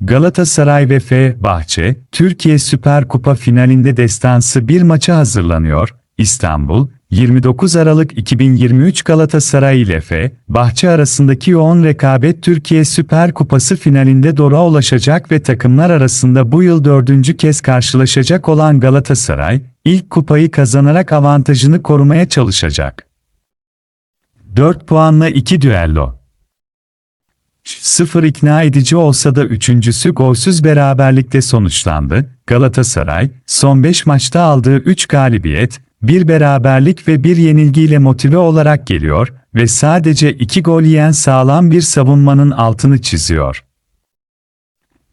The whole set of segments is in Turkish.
Galatasaray ve Fenerbahçe, Türkiye Süper Kupa finalinde destansı bir maça hazırlanıyor. İstanbul, 29 Aralık 2023 Galatasaray ile Fenerbahçe arasındaki yoğun rekabet Türkiye Süper Kupası finalinde dora ulaşacak ve takımlar arasında bu yıl dördüncü kez karşılaşacak olan Galatasaray, ilk kupayı kazanarak avantajını korumaya çalışacak. 4 puanla 2 düello 0 ikna edici olsa da üçüncüsü golsüz beraberlikte sonuçlandı. Galatasaray, son 5 maçta aldığı 3 galibiyet, bir beraberlik ve bir yenilgiyle motive olarak geliyor ve sadece 2 gol yiyen sağlam bir savunmanın altını çiziyor.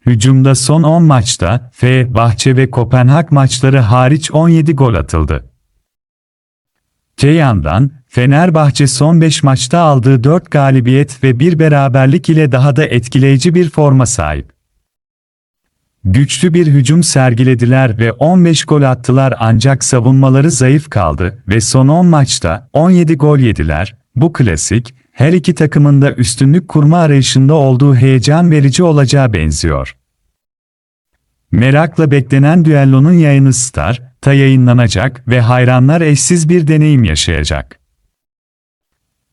Hücumda son 10 maçta, Fenerbahçe ve Kopenhag maçları hariç 17 gol atıldı. Te yandan, Fenerbahçe son 5 maçta aldığı 4 galibiyet ve bir beraberlik ile daha da etkileyici bir forma sahip. Güçlü bir hücum sergilediler ve 15 gol attılar ancak savunmaları zayıf kaldı ve son 10 maçta 17 gol yediler. Bu klasik, her iki takımın da üstünlük kurma arayışında olduğu heyecan verici olacağı benziyor. Merakla beklenen düellonun yayını Star, ta yayınlanacak ve hayranlar eşsiz bir deneyim yaşayacak.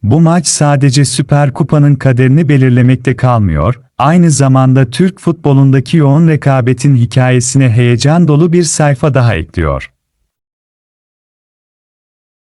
Bu maç sadece Süper Kupa'nın kaderini belirlemekte kalmıyor, aynı zamanda Türk futbolundaki yoğun rekabetin hikayesine heyecan dolu bir sayfa daha ekliyor.